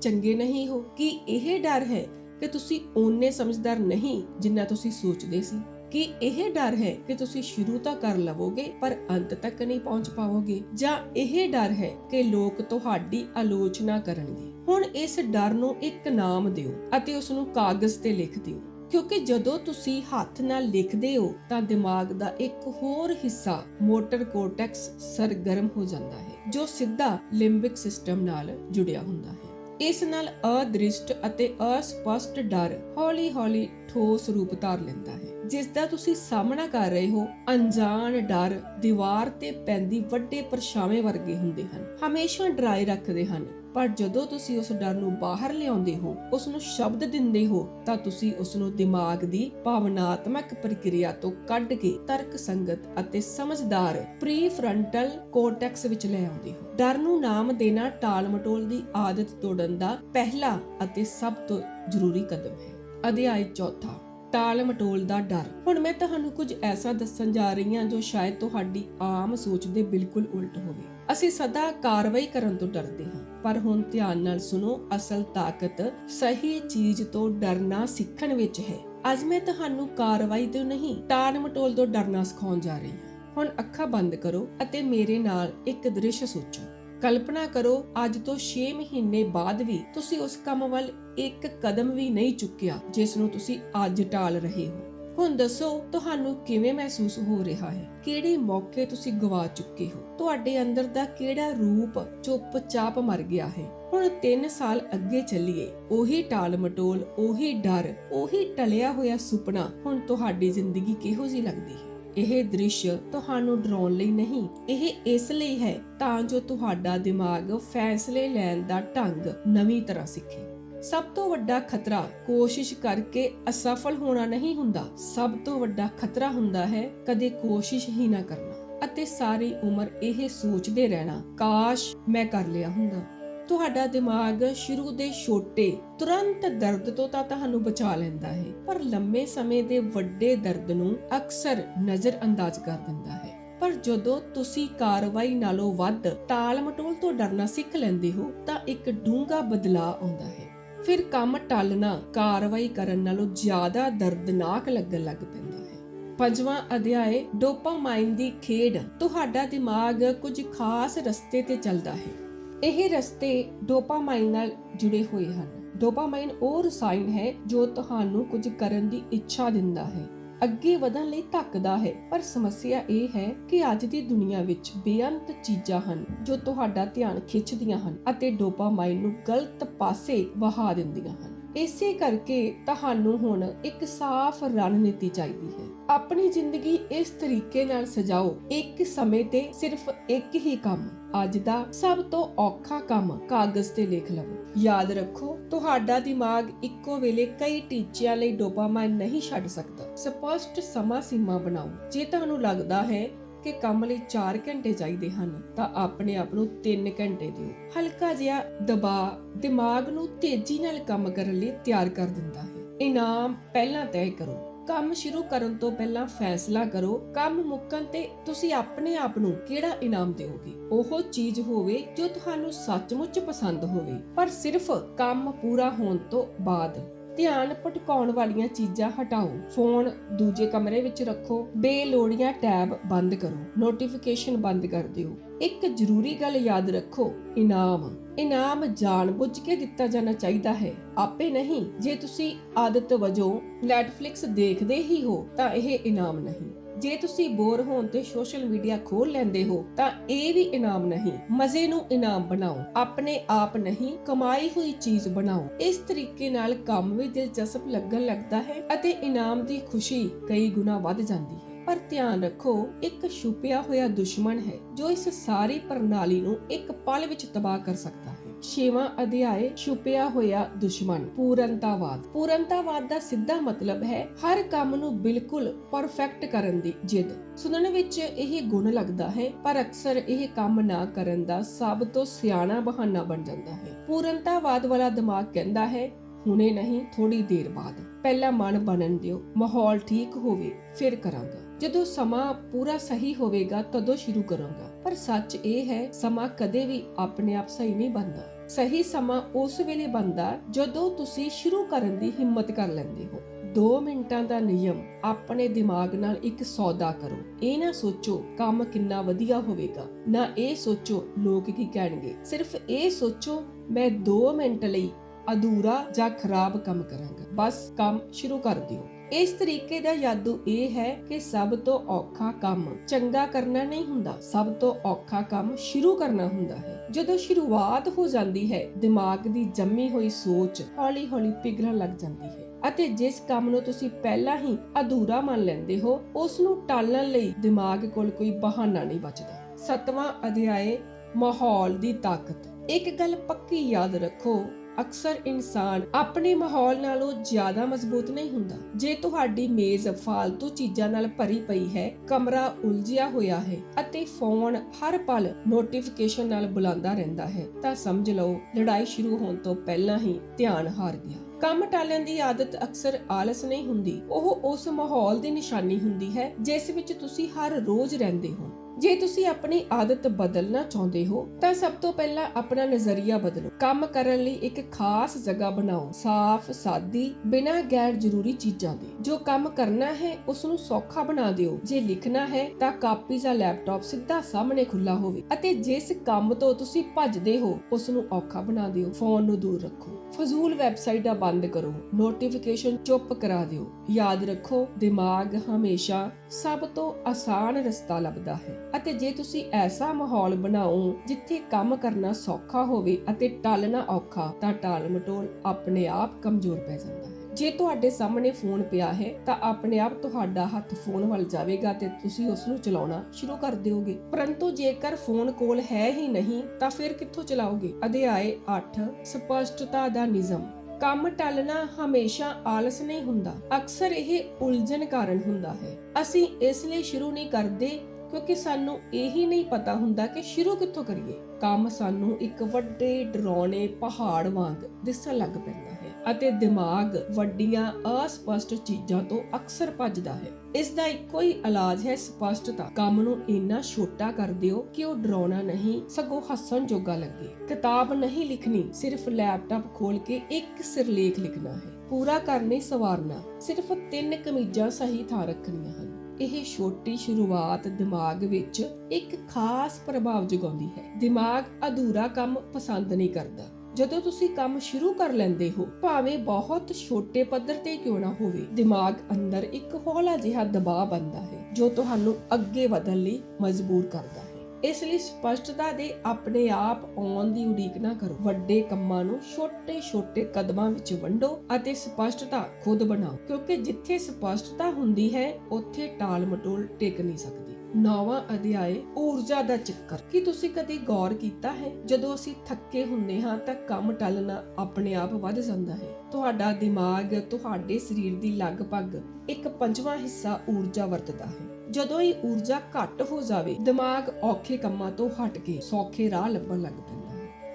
ਚੰਗੇ ਨਹੀਂ ਹੋ? ਕੀ ਇਹ ਡਰ ਹੈ ਕਿ ਤੁਸੀਂ ਓਨੇ ਸਮਝਦਾਰ ਨਹੀਂ ਜਿੰਨਾ ਤੁਸੀਂ ਸੋਚਦੇ ਸੀ? ਕਿ ਇਹ ਡਰ ਹੈ ਕਿ ਤੁਸੀਂ ਸ਼ੁਰੂ ਤਾਂ ਕਰ ਲਵੋਗੇ, ਪਰ ਅੰਤ ਤੱਕ ਨਹੀਂ ਪਹੁੰਚ ਪਾਵੋਗੇ, ਜਾਂ ਇਹ ਡਰ ਹੈ ਕਿ ਲੋਕ ਤੁਹਾਡੀ ਆਲੋਚਨਾ ਕਰਨਗੇ। ਹੁਣ ਇਸ ਡਰ ਨੂੰ ਇੱਕ ਨਾਮ ਦਿਓ ਅਤੇ ਉਸ ਨੂੰ ਕਾਗਜ਼ ਤੇ ਲਿਖ ਦਿਓ। ਕਿਉਂਕਿ ਜਦੋਂ ਤੁਸੀਂ ਹੱਥ ਨਾਲ ਲਿਖਦੇ ਹੋ, ਤਾਂ ਦਿਮਾਗ ਦਾ ਇੱਕ ਹੋਰ ਹਿੱਸਾ ਮੋਟਰ ਕੋਰਟੈਕਸ ਸਰਗਰਮ ਹੋ ਜਾਂਦਾ ਹੈ, ਜੋ ਸਿੱਧਾ ਲਿੰਬਿਕ ਸਿਸਟਮ ਨਾਲ ਜੁੜਿਆ ਹੁੰਦਾ ਹੈ। ਇਸ ਨਾਲ ਅਦ੍ਰਿਸ਼ਟ ਅਤੇ ਅਸਪਸ਼ਟ ਡਰ ਹੌਲੀ-ਹੌਲੀ ਠੋਸ ਰੂਪ ਧਾਰ ਲੈਂਦਾ ਹੈ। ਜਿਸ ਦਾ ਤੁਸੀਂ ਸਾਹਮਣਾ ਕਰ ਰਹੇ ਹੋ, ਅਣਜਾਣ ਡਰ ਦੀਵਾਰ ਤੇ ਪੈਂਦੀ ਵੱਡੇ ਪਰਛਾਵੇਂ ਵਰਗੇ ਹੁੰਦੇ ਹਨ। ਹਮੇਸ਼ਾ ਡਰਾਏ ਰੱਖਦੇ ਹਨ, ਪਰ ਜਦੋਂ ਤੁਸੀਂ ਉਸ ਡਰ ਨੂੰ ਬਾਹਰ ਲਿਆਉਂਦੇ ਹੋ, ਉਸ ਨੂੰ ਸ਼ਬਦ ਦਿੰਦੇ ਹੋ, ਤਾਂ ਤੁਸੀਂ ਉਸ ਨੂੰ ਦਿਮਾਗ ਦੀ ਭਾਵਨਾਤਮਕ ਪ੍ਰਕਿਰਿਆ ਤੋਂ ਕੱਢ ਕੇ ਤਰਕ ਸੰਗਤ ਅਤੇ ਸਮਝਦਾਰ ਪ੍ਰੀਫਰੰਟਲ ਕੋਰਟੈਕਸ ਵਿੱਚ ਲੈ ਆਉਂਦੇ ਹੋ। ਡਰ ਨੂੰ ਨਾਮ ਦੇਣਾ ਟਾਲ-ਮਟੋਲ ਦੀ ਆਦਤ ਤੋੜਨ ਦਾ ਪਹਿਲਾ ਅਤੇ ਸਭ ਤੋਂ ਜ਼ਰੂਰੀ ਕਦਮ ਹੈ। ਅਧਿਆਇ ਚੌਥਾ। ਟਾਲ ਮਟੋਲ ਦਾ ਡਰ। ਹੁਣ ਮੈਂ ਤੁਹਾਨੂੰ ਕੁਝ ਐਸਾ ਦੱਸਣ ਜਾ ਰਹੀ ਹਾਂ ਜੋ ਸ਼ਾਇਦ ਤੁਹਾਡੀ ਆਮ ਸੋਚ ਦੇ ਬਿਲਕੁਲ ਉਲਟ ਹੋਵੇ। ਅਸੀਂ ਸਦਾ ਕਾਰਵਾਈ ਕਰਨ ਤੋਂ ਡਰਦੇ ਹਾਂ। ਪਰ ਹੁਣ ਧਿਆਨ ਨਾਲ ਸੁਣੋ, ਅਸਲ ਤਾਕਤ ਸਹੀ ਚੀਜ਼ ਤੋਂ ਡਰਨਾ ਸਿੱਖਣ ਵਿੱਚ ਹੈ। ਅੱਜ ਮੈਂ ਤੁਹਾਨੂੰ ਕਾਰਵਾਈ ਤੋਂ ਨਹੀਂ ਟਾਲ ਮਟੋਲ ਤੋਂ ਡਰਨਾ ਸਿਖਾਉਣ ਜਾ ਰਹੀ ਹਾਂ। ਹੁਣ ਅੱਖਾਂ ਬੰਦ ਕਰੋ ਅਤੇ ਮੇਰੇ ਨਾਲ ਇੱਕ ਦ੍ਰਿਸ਼ ਸੋਚੋ। ਕਲਪਨਾ ਕਰੋ, ਅੱਜ ਤੋਂ 6 ਮਹੀਨੇ ਬਾਅਦ ਵੀ ਤੁਸੀਂ ਉਸ ਕੰਮ ਵੱਲ ਇੱਕ ਕਦਮ ਵੀ ਨਹੀਂ ਚੁੱਕਿਆ, ਜਿਸ ਨੂੰ ਤੁਸੀਂ ਅੱਜ ਟਾਲ ਰਹੇ ਹੋ। ਹੁਣ ਦੱਸੋ, ਤੁਹਾਨੂੰ ਕਿਵੇਂ ਮਹਿਸੂਸ ਹੋ ਰਿਹਾ ਹੈ? ਕਿਹੜੇ ਮੌਕੇ ਤੁਸੀਂ ਗਵਾ ਚੁੱਕੇ ਹੋ? ਤੁਹਾਡੇ ਅੰਦਰ ਦਾ ਕਿਹੜਾ ਰੂਪ ਚੁੱਪਚਾਪ ਮਰ ਗਿਆ ਹੈ? ਹੁਣ 3 ਸਾਲ ਅੱਗੇ ਚੱਲੀਏ, ਉਹੀ ਟਾਲ ਮਟੋਲ ਉਹੀ ਡਰ, ਉਹੀ ਟਲਿਆ ਹੋਇਆ ਸੁਪਨਾ ਹੁਣ ਤੁਹਾਡੀ ਜ਼ਿੰਦਗੀ ਕਿਹੋ ਜਿਹੀ ਲੱਗਦੀ ਹੈ? ਇਹ ਦ੍ਰਿਸ਼ ਤੁਹਾਨੂੰ ਡਰਾਉਣ ਲਈ ਨਹੀਂ, ਇਹ ਇਸ ਲਈ ਹੈ ਤਾਂ ਜੋ ਤੁਹਾਡਾ ਦਿਮਾਗ ਫੈਸਲੇ ਲੈਣ ਦਾ ਢੰਗ ਨਵੀਂ ਤਰ੍ਹਾਂ ਸਿੱਖੇ। ਸਭ ਤੋਂ ਵੱਡਾ ਖਤਰਾ ਕੋਸ਼ਿਸ਼ ਕਰਕੇ ਅਸਫਲ ਹੋਣਾ ਨਹੀਂ ਹੁੰਦਾ। ਸਭ ਤੋਂ ਵੱਡਾ ਖਤਰਾ ਹੁੰਦਾ ਹੈ ਕਦੇ ਕੋਸ਼ਿਸ਼ ਹੀ ਨਾ ਕਰਨਾ ਅਤੇ ਸਾਰੀ ਉਮਰ ਇਹ ਸੋਚਦੇ ਰਹਿਣਾ, ਕਾਸ਼ ਮੈਂ ਕਰ ਲਿਆ ਹੁੰਦਾ। ਤੁਹਾਡਾ ਦਿਮਾਗ ਸ਼ੁਰੂ ਦੇ ਛੋਟੇ, ਤੁਰੰਤ ਦਰਦ ਤੋਂ ਤਾਂ ਤੁਹਾਨੂੰ ਬਚਾ ਲੈਂਦਾ ਹੈ, ਪਰ ਲੰਮੇ ਸਮੇਂ ਦੇ ਵੱਡੇ ਦਰਦ ਨੂੰ ਅਕਸਰ ਨਜ਼ਰ ਅੰਦਾਜ਼ ਕਰ ਦਿੰਦਾ ਹੈ। ਪਰ ਜਦੋਂ ਤੁਸੀਂ ਕਾਰਵਾਈ ਨਾਲੋਂ ਵੱਧ ਟਾਲ-ਮਟੋਲ ਤੋਂ ਡਰਨਾ ਸਿੱਖ ਲੈਂਦੇ ਹੋ, ਤਾਂ ਇੱਕ ਡੂੰਘਾ ਬਦਲਾਅ ਆਉਂਦਾ ਹੈ। ਫਿਰ ਕੰਮ ਟਾਲਣਾ, ਕਾਰਵਾਈ ਕਰਨ ਨਾਲੋਂ ਜ਼ਿਆਦਾ ਦਰਦਨਾਕ ਲੱਗਣ ਲੱਗ ਪੈਂਦਾ ਹੈ। ਪੰਜਵਾਂ ਅਧਿਆਏ ਡੋਪਾਮਾਈਨ ਦੀ ਖੇਡ। ਤੁਹਾਡਾ ਦਿਮਾਗ ਕੁਝ ਖਾਸ ਰਸਤੇ ਤੇ ਚੱਲਦਾ ਹੈ। ਇਹ ਰਸਤੇ ਡੋਪਾਮਾਈਨ ਨਾਲ ਜੁੜੇ ਹੋਏ ਹਨ। ਡੋਪਾਮਾਈਨ ਉਹ ਰਸਾਇਣ ਹੈ ਜੋ ਤੁਹਾਨੂੰ ਕੁਝ ਕਰਨ ਦੀ ਇੱਛਾ ਦਿੰਦਾ ਹੈ। ਅੱਗੇ ਵਧਣ ਲਈ ਧੱਕਦਾ ਹੈ। ਪਰ ਸਮੱਸਿਆ ਇਹ ਹੈ ਕਿ ਅੱਜ ਦੀ ਦੁਨੀਆ ਵਿੱਚ ਬੇਅੰਤ ਚੀਜ਼ਾਂ ਹਨ ਜੋ ਤੁਹਾਡਾ ਧਿਆਨ ਖਿੱਚਦੀਆਂ ਹਨ ਅਤੇ ਡੋਪਾਮਾਈਨ ਨੂੰ ਗਲਤ ਪਾਸੇ ਵਹਾ ਦਿੰਦੀਆਂ ਹਨ। ਇਸੇ ਕਰਕੇ ਤੁਹਾਨੂੰ ਹੁਣ ਇੱਕ ਸਾਫ਼ ਰਣਨੀਤੀ ਚਾਹੀਦੀ ਹੈ। ਆਪਣੀ ਜ਼ਿੰਦਗੀ ਇਸ ਤਰੀਕੇ ਨਾਲ ਸਜਾਓ, ਇੱਕ ਸਮੇਂ ਤੇ ਸਿਰਫ ਇੱਕ ਹੀ ਕੰਮ, ਅੱਜ ਦਾ ਸਭ ਤੋਂ ਔਖਾ ਕੰਮ ਕਾਗਜ਼ ਤੇ ਲਿਖ ਲਵੋ। ਯਾਦ ਰੱਖੋ, ਤੁਹਾਡਾ ਦਿਮਾਗ ਇੱਕੋ ਵੇਲੇ ਕਈ ਟੀਚਿਆਂ ਲਈ ਡੋਪਾਮਾਈਨ ਨਹੀਂ ਛੱਡ ਸਕਦਾ। ਸਪਸ਼ਟ ਸਮਾਂ ਸੀਮਾ ਬਣਾਓ। ਜੇ ਤੁਹਾਨੂੰ ਲੱਗਦਾ ਹੈ ਕਿ ਕੰਮ ਲਈ 4 ਘੰਟੇ ਚਾਹੀਦੇ ਹਨ, ਤਾਂ ਆਪਣੇ ਆਪ ਨੂੰ 3 ਘੰਟੇ ਦਿਓ। ਹਲਕਾ ਜਿਹਾ ਦਬਾਅ ਦਿਮਾਗ ਨੂੰ ਤੇਜ਼ੀ ਨਾਲ ਕੰਮ ਕਰਨ ਲਈ ਤਿਆਰ ਕਰ ਦਿੰਦਾ ਹੈ। ਇਨਾਮ ਪਹਿਲਾਂ ਤੈਅ ਕਰੋ। ਕੰਮ ਸ਼ੁਰੂ ਕਰਨ ਤੋਂ ਪਹਿਲਾਂ ਫੈਸਲਾ ਕਰੋ, ਕੰਮ ਮੁੱਕਣ ਤੇ ਤੁਸੀਂ ਆਪਣੇ ਆਪ ਨੂੰ ਕਿਹੜਾ ਇਨਾਮ ਦਿਓਗੇ? ਉਹ ਚੀਜ਼ ਹੋਵੇ ਜੋ ਤੁਹਾਨੂੰ ਸੱਚਮੁੱਚ ਪਸੰਦ ਹੋਵੇ, ਪਰ ਸਿਰਫ ਕੰਮ ਪੂਰਾ ਹੋਣ ਤੋਂ ਬਾਅਦ। ਧਿਆਨ ਭਟਕਾਉਣ ਵਾਲੀਆਂ ਚੀਜ਼ਾਂ ਹਟਾਓ। ਫੋਨ ਦੂਜੇ ਕਮਰੇ ਵਿੱਚ ਰੱਖੋ। ਬੇਲੋੜੀਆਂ ਟੈਬ ਬੰਦ ਕਰੋ। ਨੋਟੀਫਿਕੇਸ਼ਨ ਬੰਦ ਕਰ ਦਿਓ। ਇੱਕ ਜ਼ਰੂਰੀ ਗੱਲ ਯਾਦ ਰੱਖੋ, ਇਨਾਮ। ਇਨਾਮ ਜਾਣਬੁੱਝ ਕੇ ਦਿੱਤਾ ਜਾਣਾ ਚਾਹੀਦਾ ਹੈ। ਆਪੇ ਨਹੀਂ, ਜੇ ਤੁਸੀਂ ਆਦਤ ਵਜੋਂ ਨੈਟਫਲਿਕਸ ਦੇਖਦੇ ਹੀ ਹੋ, ਤਾਂ ਇਹ ਇਨਾਮ ਨਹੀਂ। ਜੇ ਤੁਸੀਂ ਬੋਰ ਹੋਣ ਤੇ ਸੋਸ਼ਲ ਮੀਡੀਆ ਖੋਲ ਲੈਂਦੇ ਹੋ, ਤਾਂ ਇਹ ਵੀ ਇਨਾਮ ਨਹੀਂ। ਮਜ਼ੇ ਨੂੰ ਇਨਾਮ ਬਣਾਓ, ਆਪਣੇ ਆਪ ਨਹੀਂ, ਕਮਾਈ ਹੋਈ ਚੀਜ਼ ਬਣਾਓ। ਇਸ ਤਰੀਕੇ ਨਾਲ ਕੰਮ ਵੀ ਦਿਲਚਸਪ ਲੱਗਣ ਲੱਗਦਾ ਹੈ ਅਤੇ ਇਨਾਮ ਦੀ ਖੁਸ਼ੀ ਕਈ ਗੁਣਾ ਵੱਧ ਜਾਂਦੀ ਹੈ। ਪਰ ਧਿਆਨ ਰੱਖੋ, ਇੱਕ ਛੁਪਿਆ ਹੋਇਆ ਦੁਸ਼ਮਣ ਹੈ ਜੋ ਇਸ ਸਾਰੀ ਪ੍ਰਣਾਲੀ ਨੂੰ ਇੱਕ ਪਲ ਵਿੱਚ ਤਬਾਹ ਕਰ ਸਕਦਾ ਹੈ। ਛੇਵਾਂ ਅਧਿਆਏ ਛੁਪਿਆ ਹੋਇਆ ਦੁਸ਼ਮਣ, ਪੂਰਨਤਾਵਾਦ। ਪੂਰਨਤਾਵਾਦ ਦਾ ਸਿੱਧਾ ਮਤਲਬ ਹੈ ਹਰ ਕੰਮ ਨੂੰ ਬਿਲਕੁਲ ਪਰਫੈਕਟ ਕਰਨ ਦੀ ਜਿੱਦ। ਸੁਣਨ ਵਿੱਚ ਇਹ ਗੁਣ ਲੱਗਦਾ ਹੈ, ਪਰ ਅਕਸਰ ਇਹ ਕੰਮ ਨਾ ਕਰਨ ਦਾ ਸਭ ਤੋਂ ਸਿਆਣਾ ਬਹਾਨਾ ਬਣ ਜਾਂਦਾ ਹੈ। ਪੂਰਨਤਾਵਾਦ ਵਾਲਾ ਦਿਮਾਗ ਕਹਿੰਦਾ ਹੈ, ਹੁਣੇ ਨਹੀਂ ਥੋੜੀ ਦੇਰ ਬਾਅਦ। ਪਹਿਲਾਂ ਮਨ ਬਣਨ ਦਿਓ, ਮਾਹੌਲ ਠੀਕ ਹੋਵੇ, ਫਿਰ ਕਰਾਂਗਾ। ਜਦੋਂ ਸਮਾਂ ਪੂਰਾ ਸਹੀ ਹੋਵੇਗਾ, ਤਦੋਂ ਸ਼ੁਰੂ ਕਰਾਂਗਾ। ਪਰ ਸੱਚ ਇਹ ਹੈ, ਸਮਾਂ ਕਦੇ ਵੀ ਆਪਣੇ ਆਪ ਸਹੀ ਨਹੀਂ ਬਣਦਾ। ਸਹੀ ਸਮਾਂ ਉਸ ਵੇਲੇ ਬਣਦਾ ਜਦੋਂ ਤੁਸੀਂ ਸ਼ੁਰੂ ਕਰਨ ਦੀ ਹਿੰਮਤ ਕਰ ਲੈਂਦੇ ਹੋ। 2 ਮਿੰਟਾਂ ਦਾ ਨਿਯਮ ਆਪਣੇ ਦਿਮਾਗ ਨਾਲ ਇੱਕ ਸੌਦਾ ਕਰੋ। ਇਹ ਨਾ ਸੋਚੋ ਕੰਮ ਕਿੰਨਾ ਵਧੀਆ ਹੋਵੇਗਾ। ਨਾ ਇਹ ਸੋਚੋ ਲੋਕ ਕੀ ਕਹਿਣਗੇ। ਸਿਰਫ ਇਹ ਸੋਚੋ, ਮੈਂ 2 ਮਿੰਟ ਲਈ ਅਧੂਰਾ ਜਾਂ ਖਰਾਬ ਕੰਮ ਕਰਾਂਗਾ। ਬਸ ਕੰਮ ਸ਼ੁਰੂ ਕਰ ਦਿਓ। ਇਸ ਤਰੀਕੇ ਦਾ ਜਾਦੂ ਇਹ ਹੈ ਕਿ ਸਭ ਤੋਂ ਔਖਾ ਕੰਮ ਚੰਗਾ ਕਰਨਾ ਨਹੀਂ ਹੁੰਦਾ। ਸਭ ਤੋਂ ਔਖਾ ਕੰਮ ਸ਼ੁਰੂ ਕਰਨਾ ਹੁੰਦਾ ਹੈ। ਜਦੋਂ ਸ਼ੁਰੂਆਤ ਹੋ ਜਾਂਦੀ ਹੈ, ਦਿਮਾਗ ਦੀ ਜੰਮੀ ਹੋਈ ਸੋਚ ਹੌਲੀ-ਹੌਲੀ ਪਿਘਲਣ ਲੱਗ ਜਾਂਦੀ ਹੈ ਅਤੇ ਜਿਸ ਕੰਮ ਨੂੰ ਤੁਸੀਂ ਪਹਿਲਾਂ ਹੀ ਅਧੂਰਾ ਮੰਨ ਲੈਂਦੇ ਹੋ ਉਸ ਨੂੰ ਟਾਲਣ ਲਈ ਦਿਮਾਗ ਕੋਲ ਕੋਈ ਬਹਾਨਾ ਨਹੀਂ ਬਚਦਾ। ਸਤਵਾਂ ਅਧਿਆਏ, ਮਾਹੌਲ ਦੀ ਤਾਕਤ। ਇੱਕ ਗੱਲ ਪੱਕੀ ਯਾਦ ਰੱਖੋ ਅਕਸਰ ਇਨਸਾਨ ਆਪਣੇ ਮਾਹੌਲ ਨਾਲੋਂ ਜ਼ਿਆਦਾ ਮਜ਼ਬੂਤ ਨਹੀਂ ਹੁੰਦਾ। ਜੇ ਤੁਹਾਡੀ ਮੇਜ਼ ਫਾਲਤੂ ਚੀਜ਼ਾਂ ਨਾਲ ਭਰੀ ਪਈ ਹੈ, ਕਮਰਾ ਉਲਝਿਆ ਹੋਇਆ ਹੈ ਅਤੇ ਫੋਨ ਹਰ ਪਲ ਨੋਟੀਫਿਕੇਸ਼ਨ ਨਾਲ ਬੁਲਾਉਂਦਾ ਰਹਿੰਦਾ ਹੈ, ਤਾਂ ਸਮਝ ਲਓ, ਲੜਾਈ ਸ਼ੁਰੂ ਹੋਣ ਤੋਂ ਪਹਿਲਾਂ ਹੀ ਧਿਆਨ ਹਾਰ ਗਿਆ। ਕੰਮ ਟਾਲਣ ਦੀ ਆਦਤ ਅਕਸਰ ਆਲਸ ਨਹੀਂ ਹੁੰਦੀ। ਉਹ ਉਸ ਮਾਹੌਲ ਦੀ ਨਿਸ਼ਾਨੀ ਹੁੰਦੀ ਹੈ, ਜਿਸ ਵਿੱਚ ਤੁਸੀਂ ਹਰ ਰੋਜ਼ ਰਹਿੰਦੇ ਹੋ। ਜੇ ਤੁਸੀਂ ਆਪਣੀ ਆਦਤ ਬਦਲਣਾ ਚਾਹੁੰਦੇ ਹੋ, ਤਾਂ ਸਭ ਤੋਂ ਪਹਿਲਾਂ ਆਪਣਾ ਨਜ਼ਰੀਆ ਬਦਲੋ। ਕੰਮ ਕਰਨ ਲਈ ਇੱਕ ਖਾਸ ਜਗ੍ਹਾ ਬਣਾਓ। ਸਾਫ਼, ਸਾਦੀ, ਬਿਨਾਂ ਗੈਰ ਜ਼ਰੂਰੀ ਚੀਜ਼ਾਂ ਦੇ। ਜੋ ਕੰਮ ਕਰਨਾ ਹੈ ਉਸ ਨੂੰ ਸੌਖਾ ਬਣਾ ਦਿਓ। ਜੇ ਲਿਖਣਾ ਹੈ, ਤਾਂ ਕਾਪੀ ਜਾਂ ਲੈਪਟਾਪ ਸਿੱਧਾ ਸਾਹਮਣੇ ਖੁੱਲਾ ਹੋਵੇ। ਅਤੇ ਜਿਸ ਕੰਮ ਤੋਂ ਤੁਸੀਂ ਭੱਜਦੇ ਹੋ ਉਸ ਨੂੰ ਔਖਾ ਬਣਾ ਦਿਓ। ਫੋਨ ਨੂੰ ਦੂਰ ਰੱਖੋ। ਫਜ਼ੂਲ ਵੈਬਸਾਈਟਾਂ ਬੰਦ ਕਰੋ। ਨੋਟੀਫਿਕੇਸ਼ਨ ਚੁੱਪ ਕਰਾ ਦਿਓ। ਯਾਦ ਰੱਖੋ, ਦਿਮਾਗ ਹਮੇਸ਼ਾ ਸਭ ਤੋਂ ਆਸਾਨ ਰਸਤਾ ਲੱਭਦਾ ਹੈ। ਅਤੇ ਜੇ ਤੁਸੀਂ ਐਸਾ ਮਾਹੌਲ ਬਣਾਓ ਜਿੱਥੇ ਕੰਮ ਕਰਨਾ ਸੌਖਾ ਹੋਵੇ ਅਤੇ ਟਾਲਣਾ ਔਖਾ, ਤਾਂ ਟਾਲ ਮਟੋਲ ਆਪਣੇ ਆਪ ਕਮਜ਼ੋਰ ਪੈ ਜਾਂਦਾ ਹੈ। ਜੇ ਤੁਹਾਡੇ ਸਾਹਮਣੇ ਫੋਨ ਪਿਆ ਹੈ, ਤਾਂ ਆਪਣੇ ਆਪ ਤੁਹਾਡਾ ਹੱਥ ਫੋਨ ਵੱਲ ਜਾਵੇਗਾ ਤੇ ਤੁਸੀਂ ਉਸ ਨੂੰ ਚਲਾਉਣਾ ਸ਼ੁਰੂ ਕਰ ਦਿਓਗੇ। ਪਰੰਤੂ ਜੇਕਰ ਫੋਨ ਕੋਲ ਹੈ ਹੀ ਨਹੀਂ, ਤਾਂ ਫਿਰ ਕਿੱਥੋਂ ਚਲਾਓਗੇ? ਅਧਿਆਏ 8 ਸਪਸ਼ਟਤਾ ਦਾ ਨਿਯਮ। ਕੰਮ ਟਾਲਣਾ ਹਮੇਸ਼ਾ ਆਲਸ ਨਹੀਂ ਹੁੰਦਾ, ਅਕਸਰ ਇਹ ਉਲਝਣ ਕਾਰਨ ਹੁੰਦਾ ਹੈ। ਅਸੀਂ ਇਸ ਲਈ ਸ਼ੁਰੂ ਨਹੀਂ ਕਰਦੇ ਕਿਉਂਕਿ ਸਾਨੂੰ ਇਹੀ ਨਹੀਂ ਪਤਾ ਹੁੰਦਾ ਕਿ ਸ਼ੁਰੂ ਕਿੱਥੋਂ ਕਰੀਏ। ਕੰਮ ਸਾਨੂੰ ਇੱਕ ਵੱਡੇ ਡਰਾਉਣੇ ਪਹਾੜ ਵਾਂਗ ਦਿਸਣ ਲੱਗ ਪੈਂਦਾ ਹੈ ਅਤੇ ਦਿਮਾਗ ਵੱਡੀਆਂ ਅਸਪਸ਼ਟ ਚੀਜ਼ਾਂ ਤੋਂ ਅਕਸਰ ਭੱਜਦਾ ਹੈ। ਇਸ ਦਾ ਇੱਕੋ ਹੀ ਇਲਾਜ ਹੈ ਸਪਸ਼ਟਤਾ। ਕੰਮ ਨੂੰ ਇੰਨਾ ਛੋਟਾ ਕਰ ਦਿਓ ਕਿ ਉਹ ਡਰਾਉਣਾ ਨਹੀਂ, ਸਗੋਂ ਹੱਸਣ ਜੋਗਾ ਲੱਗੇ। ਕਿਤਾਬ ਨਹੀਂ ਲਿਖਣੀ, ਸਿਰਫ ਲੈਪਟਾਪ ਖੋਲ ਕੇ ਇੱਕ ਸਿਰਲੇਖ ਲਿਖਣਾ ਹੈ। ਪੂਰਾ ਕਰਨੇ ਸਵਾਰਨਾ, ਸਿਰਫ ਤਿੰਨ ਕਮੀਜ਼ਾਂ ਸਹੀ ਥਾਂ ਰੱਖਣੀਆਂ ਹਨ। ਇਹ ਛੋਟੀ ਸ਼ੁਰੂਆਤ ਦਿਮਾਗ ਵਿੱਚ ਇੱਕ ਖਾਸ ਪ੍ਰਭਾਵ ਜਗਾਉਂਦੀ ਹੈ। ਦਿਮਾਗ ਅਧੂਰਾ ਕੰਮ ਪਸੰਦ ਨਹੀਂ ਕਰਦਾ। ਜਦੋਂ ਤੁਸੀਂ ਕੰਮ ਸ਼ੁਰੂ ਕਰ ਲੈਂਦੇ ਹੋ, ਭਾਵੇਂ ਬਹੁਤ ਛੋਟੇ ਪੱਧਰ ਤੇ ਕਿਉਂ ਨਾ ਹੋਵੇ, ਦਿਮਾਗ ਅੰਦਰ ਇੱਕ ਹੌਲਾ ਜਿਹਾ ਦਬਾਅ ਬਣਦਾ ਹੈ, ਜੋ ਤੁਹਾਨੂੰ ਅੱਗੇ ਵਧਣ ਲਈ ਮਜਬੂਰ ਕਰਦਾ ਹੈ। ਇਸ ਲਈ ਸਪਸ਼ਟਤਾ ਦੇ ਆਪਣੇ ਆਪ ਆਉਣ ਦੀ ਉਡੀਕ ਨਾ ਕਰੋ। ਵੱਡੇ ਕੰਮਾਂ ਨੂੰ ਛੋਟੇ-ਛੋਟੇ ਕਦਮਾਂ ਵਿੱਚ ਵੰਡੋ ਅਤੇ ਸਪਸ਼ਟਤਾ ਖੁਦ ਬਣਾਓ, ਕਿਉਂਕਿ ਜਿੱਥੇ ਸਪਸ਼ਟਤਾ ਹੁੰਦੀ ਹੈ, ਉੱਥੇ ਟਾਲ ਮਟੋਲ ਟਿਕ ਨਹੀਂ ਸਕਦੀ। ਨੌਵਾਂ ਅਧਿਆਏ, ਊਰਜਾ ਦਾ ਚੱਕਰ। ਕੀ ਤੁਸੀਂ ਕਦੇ ਗੌਰ ਕੀਤਾ ਹੈ, ਜਦੋਂ ਅਸੀਂ ਥੱਕੇ ਹੁੰਦੇ ਹਾਂ ਤਾਂ ਕੰਮ ਟਲਣਾ ਆਪਣੇ ਆਪ ਵੱਧ ਜਾਂਦਾ ਹੈ? ਤੁਹਾਡਾ ਦਿਮਾਗ ਤੁਹਾਡੇ ਸਰੀਰ ਦੀ ਲਗਭਗ ਇੱਕ ਪੰਜਵਾਂ ਹਿੱਸਾ ਊਰਜਾ ਵਰਤਦਾ ਹੈ। ਜਦੋਂ ਇਹ ਊਰਜਾ ਘੱਟ ਹੋ ਜਾਵੇ, ਦਿਮਾਗ ਔਖੇ ਕੰਮਾਂ ਤੋਂ ਹਟ ਕੇ ਸੌਖੇ ਰਾਹ ਲੱਭਣ ਲੱਗ ਪੈਂਦਾ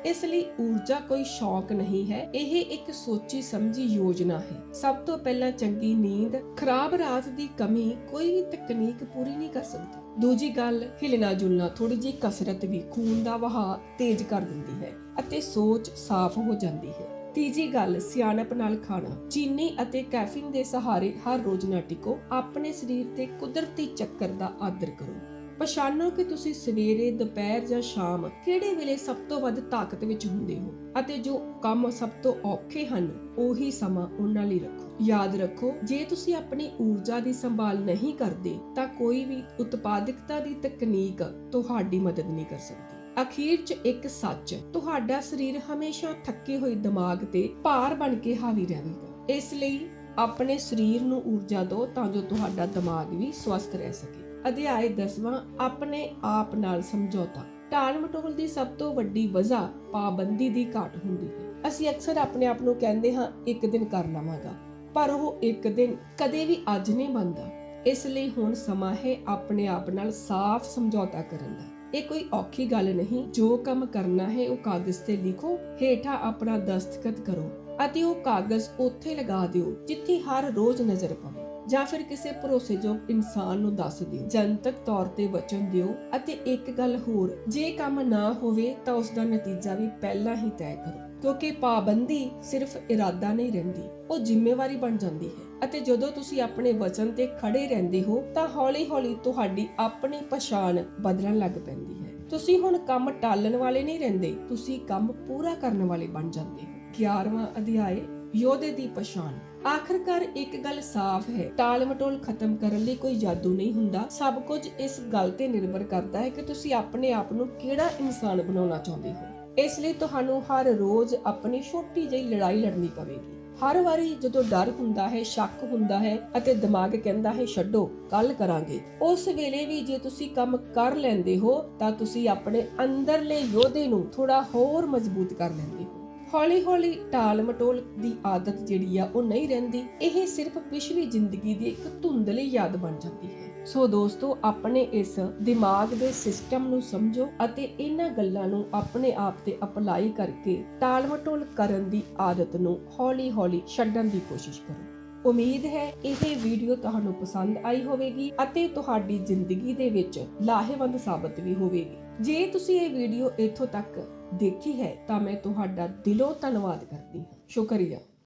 ਇਸ ਲਈ ਊਰਜਾ ਕੋਈ ਸ਼ੌਕ ਨਹੀਂ ਹੈ, ਇਹ ਇੱਕ ਸੋਚੀ ਸਮਝੀ ਯੋਜਨਾ ਹੈ। ਸਭ ਤੋਂ ਪਹਿਲਾਂ ਚੰਗੀ ਨੀਂਦ, ਖਰਾਬ ਰਾਤ ਦੀ ਕਮੀ ਕੋਈ ਵੀ ਤਕਨੀਕ ਪੂਰੀ ਨਹੀਂ ਕਰ ਸਕਦੀ। ਦੂਜੀ ਗੱਲ ਹਿਲਣਾ ਜੁਲਣਾ ਥੋੜੀ ਜਿਹੀ ਕਸਰਤ ਵੀ ਖੂਨ ਦਾ ਵਹਾਅ ਤੇਜ਼ ਕਰ ਦਿੰਦੀ ਹੈ ਅਤੇ ਸੋਚ ਸਾਫ਼ ਹੋ ਜਾਂਦੀ ਹੈ। ਤੀਜੀ ਗੱਲ, ਸਿਆਣਪ ਨਾਲ ਖਾਣਾ। ਚੀਨੀ ਅਤੇ ਕੈਫੀਨ ਦੇ ਸਹਾਰੇ ਹਰ ਰੋਜ਼ ਨਾ ਟਿਕੋ। ਆਪਣੇ ਸਰੀਰ ਤੇ ਕੁਦਰਤੀ ਚੱਕਰ ਦਾ ਆਦਰ ਕਰੋ। ਪਛਾਣੋ ਕਿ ਤੁਸੀਂ ਸਵੇਰੇ, ਦੁਪਹਿਰ ਜਾਂ ਸ਼ਾਮ ਕਿਹੜੇ ਵੇਲੇ ਸਭ ਤੋਂ ਵੱਧ ਤਾਕਤ ਵਿੱਚ ਹੁੰਦੇ ਹੋ ਅਤੇ ਜੋ ਕੰਮ ਸਭ ਤੋਂ ਔਖੇ ਹਨ, ਉਹੀ ਸਮਾਂ ਉਹਨਾਂ ਲਈ ਰੱਖੋ। ਯਾਦ ਰੱਖੋ, ਜੇ ਤੁਸੀਂ ਆਪਣੀ ਊਰਜਾ ਦੀ ਸੰਭਾਲ ਨਹੀਂ ਕਰਦੇ, ਤਾਂ ਕੋਈ ਵੀ ਉਤਪਾਦਕਤਾ ਦੀ ਤਕਨੀਕ ਤੁਹਾਡੀ ਮਦਦ ਨਹੀਂ ਕਰ ਸਕਦੀ। ਅਖੀਰ 'ਚ ਇੱਕ ਸੱਚ, ਤੁਹਾਡਾ ਸਰੀਰ ਹਮੇਸ਼ਾ ਥੱਕੇ ਹੋਏ ਦਿਮਾਗ ਤੇ ਭਾਰ ਬਣ ਕੇ ਹਾਵੀ ਰਹੇਗਾ ਇਸ ਲਈ ਆਪਣੇ ਸਰੀਰ ਨੂੰ ਊਰਜਾ ਦਿਓ ਤਾਂ ਜੋ ਤੁਹਾਡਾ ਦਿਮਾਗ ਵੀ ਸਵਸਥ ਰਹਿ ਸਕੇ। ਅਧਿਆਇ 10ਵਾਂ ਆਪਣੇ ਆਪ ਨਾਲ ਸਮਝੌਤਾ। ਟਾਲ ਮਟੋਲ ਦੀ ਸਭ ਤੋਂ ਵੱਡੀ ਵਜ੍ਹਾ ਪਾਬੰਦੀ ਦੀ ਘਾਟ ਹੁੰਦੀ ਹੈ। ਅਸੀਂ ਅਕਸਰ ਆਪਣੇ ਆਪ ਨੂੰ ਕਹਿੰਦੇ ਹਾਂ, ਇੱਕ ਦਿਨ ਕਰ ਲਵਾਂਗਾ। ਪਰ ਉਹ ਇੱਕ ਦਿਨ ਕਦੇ ਵੀ ਅੱਜ ਨਹੀਂ ਬਣਦਾ ਇਸ ਲਈ ਹੁਣ ਸਮਾਂ ਹੈ ਆਪਣੇ ਆਪ ਨਾਲ ਸਾਫ਼ ਸਮਝੌਤਾ ਕਰਨ ਦਾ। ਇਹ ਕੋਈ ਔਖੀ ਗੱਲ ਨਹੀਂ। ਜੋ ਕੰਮ ਕਰਨਾ ਹੈ, ਉਹ ਕਾਗਜ਼ ਤੇ ਲਿਖੋ, ਹੇਠਾਂ ਆਪਣਾ ਦਸਤਖਤ ਕਰੋ ਅਤੇ ਉਹ ਕਾਗਜ਼ ਉੱਥੇ ਲਗਾ ਦਿਓ ਜਿੱਥੇ ਹਰ ਰੋਜ਼ ਨਜ਼ਰ ਪਵੇ। ਜਾਂ ਫਿਰ ਕਿਸੇ ਭਰੋਸੇਯੋਗ ਇਨਸਾਨ ਨੂੰ ਦੱਸ ਦਿਓ। ਜਨਤਕ ਤੌਰ ਤੇ ਵਚਨ ਦਿਓ ਅਤੇ ਇੱਕ ਗੱਲ ਹੋਰ, ਜੇ ਕੰਮ ਨਾ ਹੋਵੇ ਤਾਂ ਉਸ ਦਾ ਨਤੀਜਾ ਵੀ ਪਹਿਲਾਂ ਹੀ ਤੈਅ ਕਰੋ। ਕਿਉਂਕਿ ਪਾਬੰਦੀ ਸਿਰਫ ਇਰਾਦਾ ਨਹੀਂ ਰਹਿੰਦੀ, ਉਹ ਜ਼ਿੰਮੇਵਾਰੀ ਬਣ ਜਾਂਦੀ ਹੈ। ਅਤੇ ਜਦੋਂ ਤੁਸੀਂ ਆਪਣੇ ਵਚਨ ਤੇ ਖੜੇ ਰਹਿੰਦੇ ਹੋ, ਤਾਂ ਹੌਲੀ-ਹੌਲੀ ਤੁਹਾਡੀ ਆਪਣੀ ਪਛਾਣ ਬਦਲਣ ਲੱਗ ਪੈਂਦੀ ਹੈ। ਤੁਸੀਂ ਹੁਣ ਕੰਮ ਟਾਲਣ ਵਾਲੇ ਨਹੀਂ ਰਹਿੰਦੇ, ਤੁਸੀਂ ਕੰਮ ਪੂਰਾ ਕਰਨ ਵਾਲੇ ਬਣ ਜਾਂਦੇ ਹੋ। 11ਵਾਂ ਅਧਿਆਇ ਯੋਧੇ ਦੀ ਪਛਾਣ। ਆਖਰਕਾਰ ਇੱਕ ਗੱਲ ਸਾਫ਼ ਹੈ, ਟਾਲ ਮਟੋਲ ਖਤਮ ਕਰਨ ਲਈ ਕੋਈ ਜਾਦੂ ਨਹੀਂ ਹੁੰਦਾ। ਸਭ ਕੁਝ ਇਸ ਗੱਲ ਤੇ ਨਿਰਭਰ ਕਰਦਾ ਹੈ ਕਿ ਤੁਸੀਂ ਆਪਣੇ ਆਪ ਨੂੰ ਕਿਹੜਾ ਇਨਸਾਨ ਬਣਾਉਣਾ ਚਾਹੁੰਦੇ ਹੋ। ਇਸ ਲਈ ਤੁਹਾਨੂੰ ਹਰ ਰੋਜ਼ ਆਪਣੀ ਛੋਟੀ ਜਿਹੀ ਲੜਾਈ ਲੜਨੀ ਪਵੇਗੀ। ਹਰ ਵਾਰੀ ਜਦੋਂ ਡਰ ਹੁੰਦਾ ਹੈ, ਸ਼ੱਕ ਹੁੰਦਾ ਹੈ ਅਤੇ ਦਿਮਾਗ ਕਹਿੰਦਾ ਹੈ, ਛੱਡੋ ਕੱਲ ਕਰਾਂਗੇ। ਉਸ ਵੇਲੇ ਵੀ ਜੇ ਤੁਸੀਂ ਕੰਮ ਕਰ ਲੈਂਦੇ ਹੋ, ਤਾਂ ਤੁਸੀਂ ਆਪਣੇ ਅੰਦਰਲੇ ਯੋਧੇ ਨੂੰ ਥੋੜਾ ਹੋਰ ਮਜ਼ਬੂਤ ਕਰ ਲੈਂਦੇ ਹੋ। ਹੌਲੀ ਹੌਲੀ ਟਾਲ ਮਟੋਲ ਦੀ ਆਦਤ ਜਿਹੜੀ ਆ, ਉਹ ਨਹੀਂ ਰਹਿੰਦੀ। ਇਹ ਸਿਰਫ ਪਿਛਲੀ ਜ਼ਿੰਦਗੀ ਦੀ ਇੱਕ ਧੁੰਦਲੀ ਯਾਦ ਬਣ ਜਾਂਦੀ ਹੈ। ਸੋ ਦੋਸਤੋ, ਆਪਣੇ ਇਸ ਦਿਮਾਗ ਦੇ ਸਿਸਟਮ ਨੂੰ ਸਮਝੋ ਅਤੇ ਇਹਨਾਂ ਗੱਲਾਂ ਨੂੰ ਆਪਣੇ ਆਪ ਤੇ ਅਪਲਾਈ ਕਰਕੇ ਟਾਲ ਕਰਨ ਦੀ ਆਦਤ ਨੂੰ ਹੌਲੀ ਹੌਲੀ ਛੱਡਣ ਦੀ ਕੋਸ਼ਿਸ਼ ਕਰੋ। ਉਮੀਦ ਹੈ ਇਹ ਵੀਡੀਓ ਤੁਹਾਨੂੰ ਪਸੰਦ ਆਈ ਹੋਵੇਗੀ ਅਤੇ ਤੁਹਾਡੀ ਜ਼ਿੰਦਗੀ ਦੇ ਵਿੱਚ ਲਾਹੇਵੰਦ ਸਾਬਤ ਵੀ ਹੋਵੇਗੀ। ਜੇ ਤੁਸੀਂ ਇਹ ਵੀਡੀਓ ਇੱਥੋਂ ਤੱਕ ਦੇਖੀ ਹੈ ਤਾਂ ਮੈਂ ਤੁਹਾਡਾ ਦਿਲੋਂ ਧੰਨਵਾਦ ਕਰਦੀ ਹਾਂ। ਸ਼ੁਕਰੀਆ।